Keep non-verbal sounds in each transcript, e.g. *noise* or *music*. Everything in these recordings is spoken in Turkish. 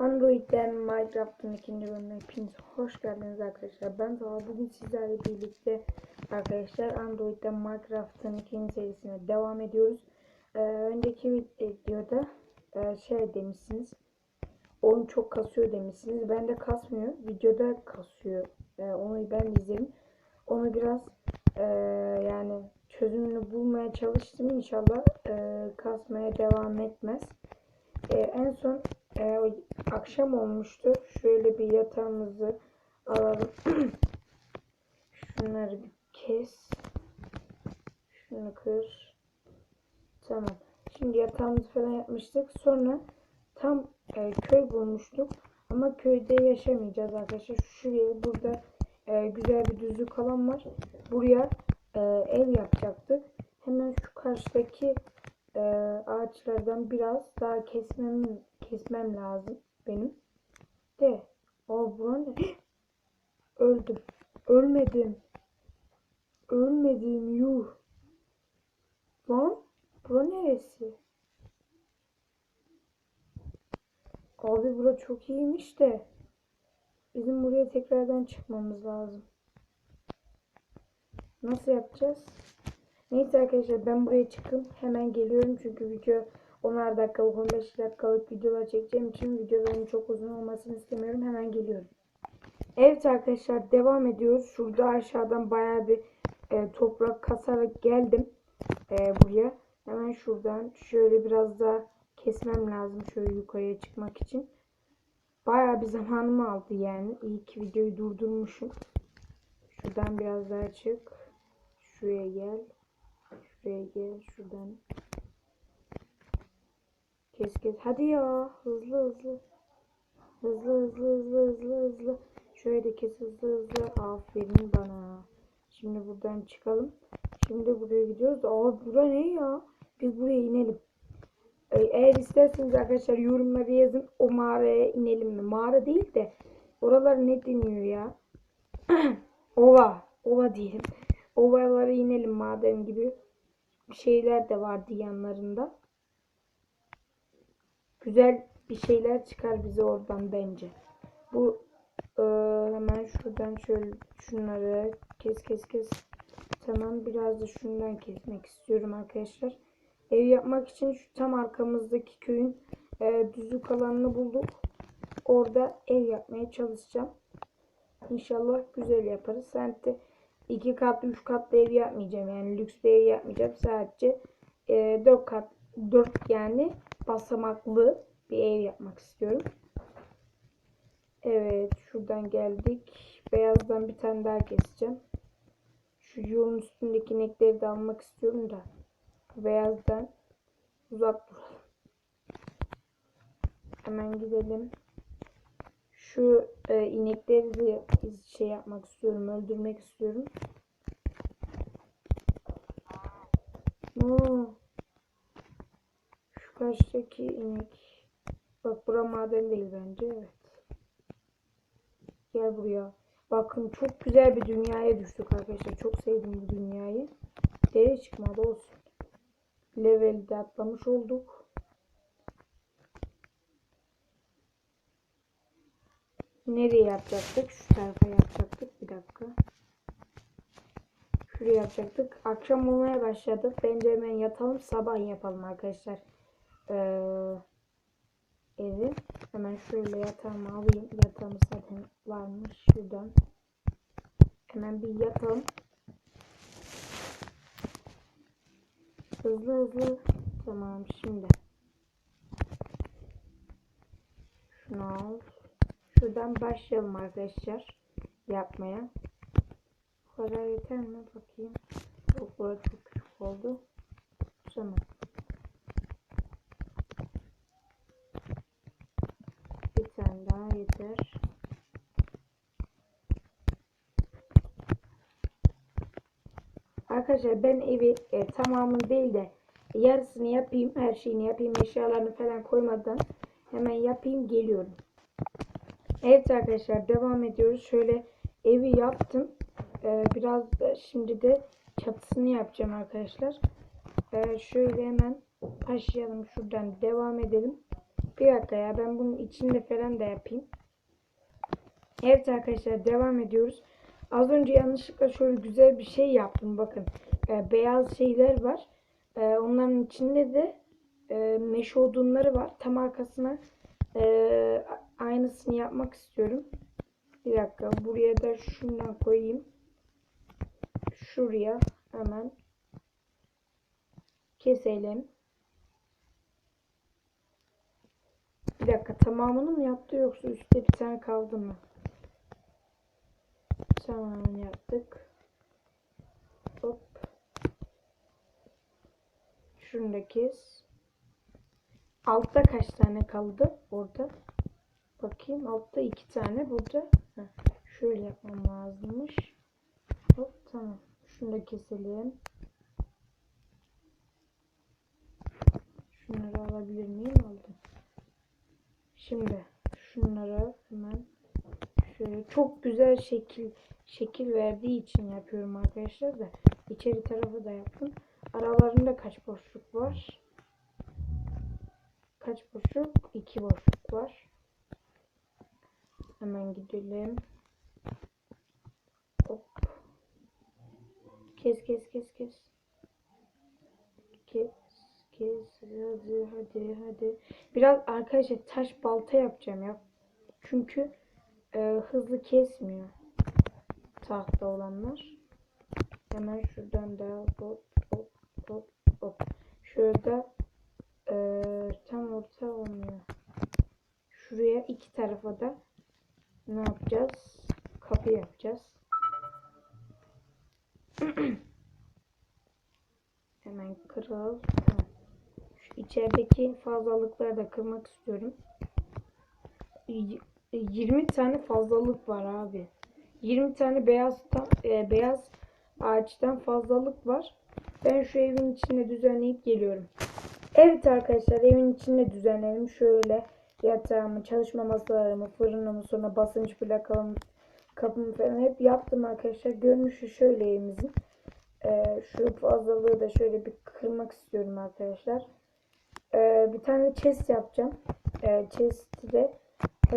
Android'den Minecraft'ın ikinci bölümüne hepiniz hoş geldiniz arkadaşlar. Ben Talha. Bugün sizlerle birlikte arkadaşlar Android'den Minecraft'ın ikinci serisine devam ediyoruz. Ee, önceki videoda e, şey demişsiniz. Oyun çok kasıyor demişsiniz. Ben de kasmıyor. Videoda kasıyor. Ee, onu ben izledim. Onu biraz e, yani çözümünü bulmaya çalıştım. İnşallah e, kasmaya devam etmez. Ee, en son e, akşam olmuştu. Şöyle bir yatağımızı alalım. *clears throat* Şunları bir kes. Şunu kır. Tamam. Şimdi yatağımızı falan yapmıştık. Sonra tam e, köy bulmuştuk. Ama köyde yaşamayacağız arkadaşlar. Şuraya burada e, güzel bir düzlük alan var. Buraya e, ev yapacaktık. Hemen şu karşıdaki e, ağaçlardan biraz daha kesmem kesmem lazım benim. De. Aa bura ne? *gasps* Öldüm. Ölmedim. Ölmedim yuh. Lan bura neresi? Abi bura çok iyiymiş de. Bizim buraya tekrardan çıkmamız lazım. Nasıl yapacağız? Neyse arkadaşlar ben buraya çıkın hemen geliyorum çünkü video 10'ar dakikalık 15 dakikalık videolar çekeceğim için videoların çok uzun olmasını istemiyorum hemen geliyorum. Evet arkadaşlar devam ediyoruz. Şurada aşağıdan bayağı bir e, toprak kasarak geldim e, buraya. Hemen şuradan şöyle biraz daha kesmem lazım şöyle yukarıya çıkmak için. Bayağı bir zamanımı aldı yani. İyi ki videoyu durdurmuşum. Şuradan biraz daha çık. Şuraya gel. Şuraya gel. Şuradan. Kes kes. Hadi ya. Hızlı hızlı. Hızlı hızlı hızlı hızlı hızlı. Şöyle de kes hızlı hızlı. Aferin bana. Şimdi buradan çıkalım. Şimdi buraya gidiyoruz. Aa bura ne ya? Biz buraya inelim. Ee, Eğer isterseniz arkadaşlar yorumlara yazın. O mağaraya inelim mi? Mağara değil de. Oralar ne deniyor ya? *clears throat* Ova. Ova diyelim. Ovalara inelim maden gibi şeyler de vardı yanlarında. Güzel bir şeyler çıkar bize oradan bence. Bu e, hemen şuradan şöyle şunları kes kes kes. Tamam biraz da şundan kesmek istiyorum arkadaşlar. Ev yapmak için şu tam arkamızdaki köyün e, düzlük alanını bulduk. Orada ev yapmaya çalışacağım. İnşallah güzel yaparız. Sen de iki katlı, üç katlı ev yapmayacağım. Yani lüks bir ev yapmayacağım. Sadece e, dört kat, dört yani basamaklı bir ev yapmak istiyorum. Evet, şuradan geldik. Beyazdan bir tane daha keseceğim. Şu yolun üstündeki inekleri de almak istiyorum da. Beyazdan uzak duralım. Hemen gidelim. Şu e, inekleri de şey yapmak istiyorum, öldürmek istiyorum. Oo. Karşıdaki inek. Bak bura maden değil bence. Evet. Gel buraya. Bakın çok güzel bir dünyaya düştük arkadaşlar. Çok sevdim bu dünyayı. Dere çıkmadı olsun. Levelde atlamış olduk. Nereye yapacaktık? Şu tarafa yapacaktık. Bir dakika. Şuraya yapacaktık. Akşam olmaya başladı. Bence hemen yatalım. Sabah yapalım arkadaşlar. Ee, evi. Hemen şöyle yatağımı alayım. Yatağımız zaten varmış. Şuradan. Hemen bir yatalım. Hızlı hızlı. Tamam şimdi. Şunu al. Şuradan başlayalım arkadaşlar. Yapmaya. Bu kadar yeter mi? Bakayım. Burada çok küçük oldu. Tamam. Bir tane daha yeter. Arkadaşlar ben evi e, tamamını değil de yarısını yapayım. Her şeyini yapayım. Eşyalarını falan koymadan hemen yapayım. Geliyorum. Evet arkadaşlar devam ediyoruz. Şöyle evi yaptım. Ee, biraz da şimdi de çatısını yapacağım arkadaşlar. Ee, şöyle hemen başlayalım. Şuradan devam edelim. Bir dakika ya ben bunun içinde falan da yapayım. Evet arkadaşlar devam ediyoruz. Az önce yanlışlıkla şöyle güzel bir şey yaptım bakın. Ee, beyaz şeyler var. Ee, onların içinde de e, meşe odunları var. Tam arkasına e, aynısını yapmak istiyorum. Bir dakika buraya da şundan koyayım. Şuraya hemen keselim. Bir dakika tamamını mı yaptı yoksa üstte bir tane kaldı mı? Tamam yaptık. Hop. Şunu da kes. Altta kaç tane kaldı orada? Bakayım altta iki tane burada. Heh, şöyle yapmam lazımmış. Hop tamam. Şunu da keselim. Şunları alabilir miyim? Aldım. Şimdi şunları hemen şöyle çok güzel şekil şekil verdiği için yapıyorum arkadaşlar da içeri tarafı da yaptım. Aralarında kaç boşluk var? Kaç boşluk? İki boşluk var. Hemen gidelim. Hop. Kes kes kes kes. Kes kes hadi hadi hadi. Biraz arkadaşlar taş balta yapacağım ya. Çünkü e, hızlı kesmiyor. Tahta olanlar. Hemen şuradan da hop hop hop hop. Şurada e, tam orta olmuyor. Şuraya iki tarafa da ne yapacağız? Kapı yapacağız. *clears throat* Hemen. Tamam. Şu içerideki fazlalıkları da kırmak istiyorum. Y- 20 tane fazlalık var abi. 20 tane beyaz e, beyaz ağaçtan fazlalık var. Ben şu evin içinde düzenleyip geliyorum. Evet arkadaşlar evin içinde düzenledim. Şöyle yatağımı, çalışma masalarımı, fırınımı, sonra basınç plakamı, kapımı falan hep yaptım arkadaşlar. Görünüşü şöyle evimizin. Ee, şu fazlalığı da şöyle bir kırmak istiyorum arkadaşlar. Ee, bir tane chest yapacağım. Ee, chest'i de e,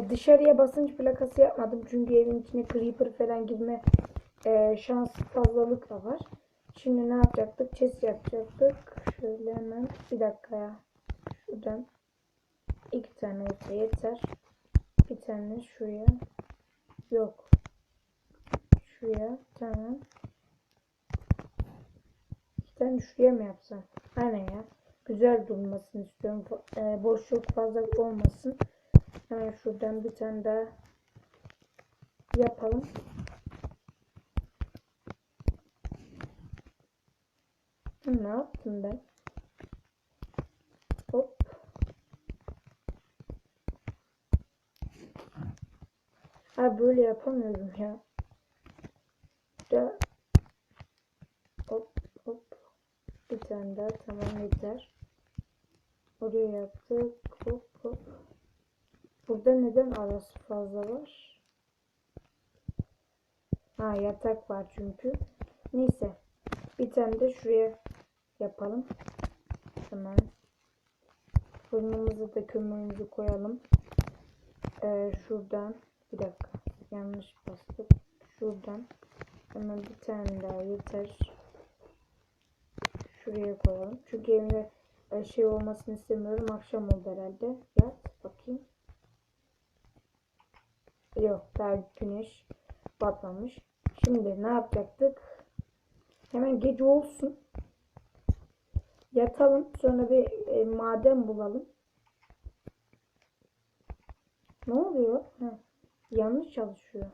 dışarıya basınç plakası yapmadım. Çünkü evin içine creeper falan girme e, şans fazlalık da var. Şimdi ne yapacaktık? Chest yapacaktık. Şöyle hemen bir dakika ya. Şuradan iki tane olsa yeter. Bir tane şuraya. Yok. Şuraya. Tamam. İki tane şuraya mı yapsam? Aynen ya. Güzel durmasını istiyorum. E, boşluk fazla olmasın. Hemen şuradan bir tane daha yapalım. Ne yaptım ben? Hop. Ha böyle yapamıyorum ya. Da hop hop. Bir tane daha tamam yeter. Oraya yaptık. Hop hop. Burada neden arası fazla var? Ha yatak var çünkü. Neyse. Bir tane de şuraya yapalım. Hemen. Fırınımızı da kömürümüzü koyalım. Ee, şuradan. Bir dakika. Yanlış bastık. Şuradan. Hemen bir tane daha yeter. Şuraya koyalım. Çünkü evimde e, şey olmasını istemiyorum. Akşam oldu herhalde. Yat. Yok daha güneş batmamış. Şimdi ne yapacaktık? Hemen gece olsun. Yatalım. Sonra bir e, maden bulalım. Ne oluyor? Heh, yanlış çalışıyor.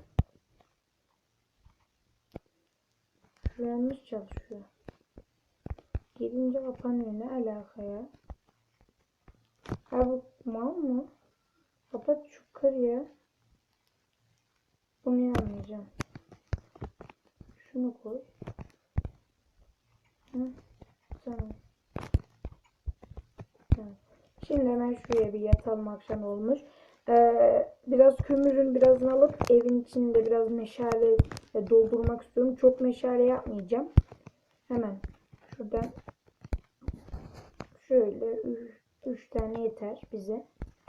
Yanlış çalışıyor. Gelince kapanıyor. Ne alaka ya? Ha bu mal mı? Kapat şu kır ya. Bunu yapmayacağım. Şunu koy. Hı, tamam. Tamam. Şimdi hemen şuraya bir yatalım akşam olmuş. Ee, biraz kömürün birazını alıp evin içinde biraz meşale e, doldurmak istiyorum. Çok meşale yapmayacağım. Hemen şuradan şöyle 3 tane yeter bize.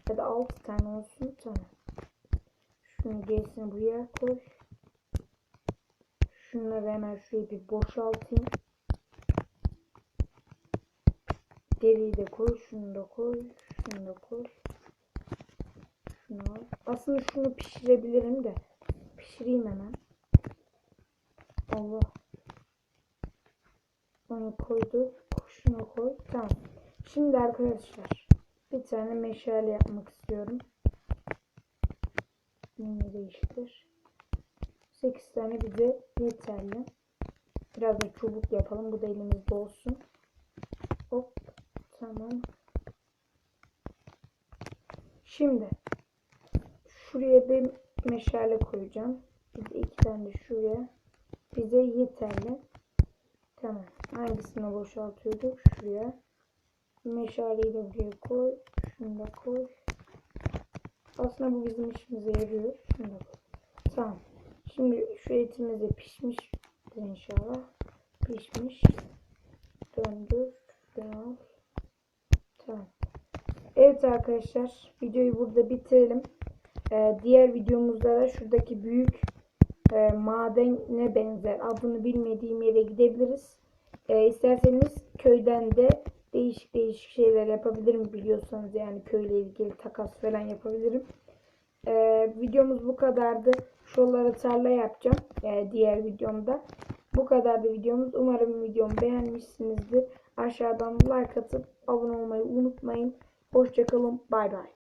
Hadi 6 tane olsun. Tamam. Şunu gerisini buraya koy. Şunları hemen şuraya bir boşaltayım. Deriyi de koy. Şunu da koy. Şunu da koy. Şunu. Aslında şunu pişirebilirim de. Pişireyim hemen. Allah. Onu koyduk. Şunu koy. Tamam. Şimdi arkadaşlar bir tane meşale yapmak istiyorum. Yine değiştir. 8 tane bize yeterli. Biraz da çubuk yapalım. Bu da elimizde olsun. Hop. Tamam. Şimdi şuraya bir meşale koyacağım. Bir de iki tane de şuraya. Bize yeterli. Tamam. Hangisini boşaltıyorduk? Şuraya. Meşaleyi de buraya koy. Şunu da koy. Aslında bu bizim işimize yarıyor. Koy. Tamam. Şimdi şu etimiz de pişmiş inşallah. Pişmiş. Döndür. Biraz. Tamam. Evet arkadaşlar. Videoyu burada bitirelim. Ee, diğer videomuzda da şuradaki büyük e, madene benzer adını bilmediğim yere gidebiliriz. E, isterseniz köyden de değişik değişik şeyler yapabilirim biliyorsanız yani köyle ilgili takas falan yapabilirim. E, videomuz bu kadardı. Şuralara tarla yapacağım e, diğer videomda. Bu kadardı videomuz. Umarım videomu beğenmişsinizdir. Aşağıdan like atıp abone olmayı unutmayın. Hoşçakalın. Bay bay.